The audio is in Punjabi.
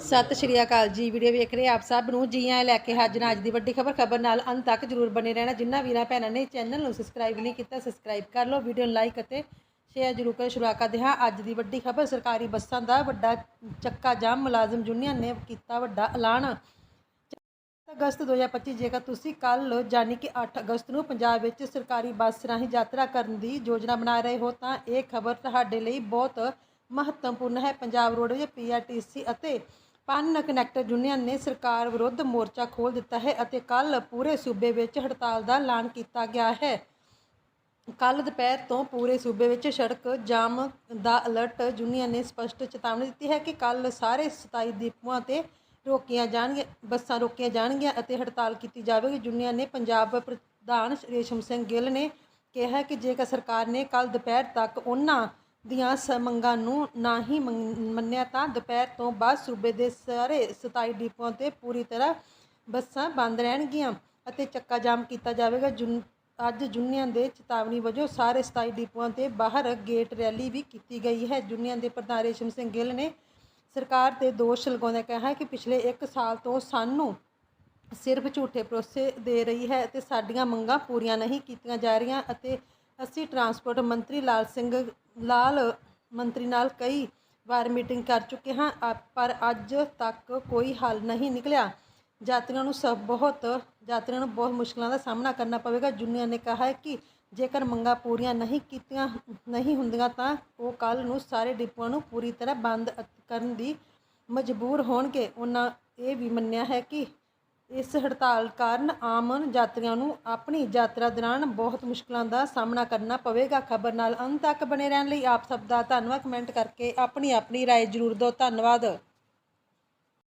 ਸਤਿ ਸ਼੍ਰੀ ਅਕਾਲ ਜੀ। ਵੀਡੀਓ ਵੇਖ ਰਹੇ ਆਪ ਸਭ ਨੂੰ। ਜੀ ਆਇਆਂ ਲੈ ਕੇ ਹਾਜ਼ਰ ਹਾਂ ਅੱਜ ਦੀ ਵੱਡੀ ਖਬਰ। ਖਬਰ ਨਾਲ ਅੰਤ ਤੱਕ ਜਰੂਰ ਬਣੇ ਰਹਿਣਾ। ਜਿੰਨਾ ਵੀਰਾਂ ਭੈਣਾਂ ਨੇ ਚੈਨਲ ਨੂੰ ਸਬਸਕ੍ਰਾਈਬ ਨਹੀਂ ਕੀਤਾ ਸਬਸਕ੍ਰਾਈਬ ਕਰ ਲਓ। ਵੀਡੀਓ ਨੂੰ ਲਾਈਕ ਅਤੇ ਸ਼ੇਅਰ ਜਰੂਰ ਕਰੋ। ਸ਼ੁਰੂਆਤ ਕਰਦੇ ਹਾਂ ਅੱਜ ਦੀ ਵੱਡੀ ਖਬਰ। ਸਰਕਾਰੀ ਬੱਸਾਂ ਦਾ ਵੱਡਾ ਚੱਕਾ ਜਾਮ। ਮੁਲਾਜ਼ਮ ਯੂਨੀਅਨ ਨੇ ਕੀਤਾ ਵੱਡਾ ਐਲਾਨ। ਅਗਸਤ 2025 ਜੇਕਰ ਤੁਸੀਂ ਕੱਲ ਯਾਨੀ ਕਿ 8 ਅਗਸਤ ਨੂੰ ਪੰਜਾਬ ਵਿੱਚ ਸਰਕਾਰੀ ਬੱਸ ਰਾਹੀਂ ਯਾਤਰਾ ਕਰਨ ਦੀ ਯੋਜਨਾ ਬਣਾ ਰਹੇ ਹੋ, ਤਾਂ ਇਹ ਖਬਰ ਤੁਹਾਡੇ ਲਈ ਬਹੁਤ ਮਹੱਤਵਪੂਰਨ ਹੈ। ਪੰਜਾਬ ਰੋਡਵੇਜ਼, ਪੀਆਰਟੀਸੀ ਅਤੇ ਪਨ ਕਨੈਕਟਰ ਯੂਨੀਅਨ ਨੇ ਸਰਕਾਰ ਵਿਰੁੱਧ ਮੋਰਚਾ ਖੋਲ੍ਹ ਦਿੱਤਾ ਹੈ ਅਤੇ ਕੱਲ ਪੂਰੇ ਸੂਬੇ ਵਿੱਚ ਹੜਤਾਲ ਦਾ ਐਲਾਨ ਕੀਤਾ ਗਿਆ ਹੈ। ਕੱਲ ਦੁਪਹਿਰ ਤੋਂ ਪੂਰੇ ਸੂਬੇ ਵਿੱਚ ਸੜਕ ਜਾਮ ਦਾ ਅਲਰਟ ਯੂਨੀਅਨ ਨੇ ਸਪਸ਼ਟ ਚੇਤਾਵਨੀ ਦਿੱਤੀ ਹੈ ਕਿ ਕੱਲ ਸਾਰੇ 27 ਦੀਪੂਆਂ ਤੇ ਰੋਕੀਆਂ ਜਾਣਗੀਆਂ, ਬੱਸਾਂ ਰੋਕੀਆਂ ਜਾਣਗੀਆਂ ਅਤੇ ਹੜਤਾਲ ਕੀਤੀ ਜਾਵੇਗੀ। ਯੂਨੀਅਨ ਨੇ ਪੰਜਾਬ ਪ੍ਰਧਾਨ ਰੇਸ਼ਮ ਸਿੰਘ ਗਿੱਲ ਨੇ ਕਿਹਾ ਕਿ ਜੇਕਰ ਸਰਕਾਰ ਨੇ ਕੱਲ ਦੁਪਹਿਰ ਤੱਕ ਉਹਨਾਂ ਦੀਆਂ ਸ ਮੰਗਾਂ ਨੂੰ ਨਾ ਹੀ ਮੰਨ- ਮੰਨਿਆ ਤਾਂ ਦੁਪਹਿਰ ਤੋਂ ਬਾਅਦ ਸੂਬੇ ਦੇ ਸਾਰੇ 27 ਡਿਪੂਆਂ ਤੇ ਪੂਰੀ ਤਰ੍ਹਾਂ ਬੱਸਾਂ ਬੰਦ ਰਹਿਣਗੀਆਂ ਅਤੇ ਚੱਕਾ ਜਾਮ ਕੀਤਾ ਜਾਵੇਗਾ। ਜੁਨ- ਅੱਜ ਯੂਨੀਅਨ ਦੇ ਚੇਤਾਵਨੀ ਵਜੋਂ ਸਾਰੇ 27 ਡਿਪੂਆਂ ਤੇ ਬਾਹਰ ਗੇਟ ਰੈਲੀ ਵੀ ਕੀਤੀ ਗਈ ਹੈ। ਯੂਨੀਅਨ ਦੇ ਪ੍ਰਧਾਨ ਰੇਸ਼ਮ ਸਿੰਘ ਗਿੱਲ ਨੇ ਸਰਕਾਰ ਤੇ ਦੋਸ਼ ਲਗਾਉਂਦਿਆਂ ਕਿਹਾ ਹੈ ਕਿ ਪਿਛਲੇ 1 ਸਾਲ ਤੋਂ ਸਾਨੂੰ ਸਿਰਫ ਝੂਠੇ ਭਰੋਸੇ ਦੇ ਰਹੀ ਹੈ ਅਤੇ ਸਾਡੀਆਂ ਮੰਗਾਂ ਪੂਰੀਆਂ ਨਹੀਂ ਕੀਤੀਆਂ ਜਾ ਰਹੀਆਂ ਅਤੇ ਅਸੀਂ ਟਰਾਂਸਪੋਰਟ ਮੰਤਰੀ ਲਾਲ ਸਿੰਘ, ਲਾਲ ਮੰਤਰੀ ਨਾਲ ਕਈ ਵਾਰ ਮੀਟਿੰਗ ਕਰ ਚੁੱਕੇ ਹਾਂ ਅ- ਪਰ ਅੱਜ ਤੱਕ ਕੋਈ ਹੱਲ ਨਹੀਂ ਨਿਕਲਿਆ। ਯਾਤਰੀਆਂ ਨੂੰ ਸਭ ਬਹੁਤ, ਯਾਤਰੀਆਂ ਨੂੰ ਬਹੁਤ ਮੁਸ਼ਕਲਾਂ ਦਾ ਸਾਹਮਣਾ ਕਰਨਾ ਪਵੇਗਾ। ਯੂਨੀਅਨ ਨੇ ਕਿਹਾ ਹੈ ਕਿ ਜੇਕਰ ਮੰਗਾਂ ਪੂਰੀਆਂ ਨਹੀਂ ਕੀਤੀਆਂ, ਨਹੀਂ ਹੁੰਦੀਆਂ ਤਾਂ ਉਹ ਕੱਲ ਨੂੰ ਸਾਰੇ ਡਿਪੂਆਂ ਨੂੰ ਪੂਰੀ ਤਰ੍ਹਾਂ ਬੰਦ ਅ- ਕਰਨ ਦੀ ਮਜਬੂਰ ਹੋਣਗੇ। ਉਹਨਾਂ ਇਹ ਵੀ ਮੰਨਿਆ ਹੈ ਕਿ ਇਸ ਹੜਤਾਲ ਕਾਰਨ ਆਮ ਯਾਤਰੀਆਂ ਨੂੰ ਆਪਣੀ ਯਾਤਰਾ ਦੌਰਾਨ ਬਹੁਤ ਮੁਸ਼ਕਲਾਂ ਦਾ ਸਾਹਮਣਾ ਕਰਨਾ ਪਵੇਗਾ ਖਬਰ ਨਾਲ ਅੰਤ ਤੱਕ ਬਣੇ ਰਹਿਣ ਲਈ ਆਪ ਸਭ ਦਾ ਧੰਨਵਾਦ ਕਮੈਂਟ ਕਰਕੇ ਆਪਣੀ ਆਪਣੀ رائے ਜ਼ਰੂਰ ਦਿਓ ਧੰਨਵਾਦ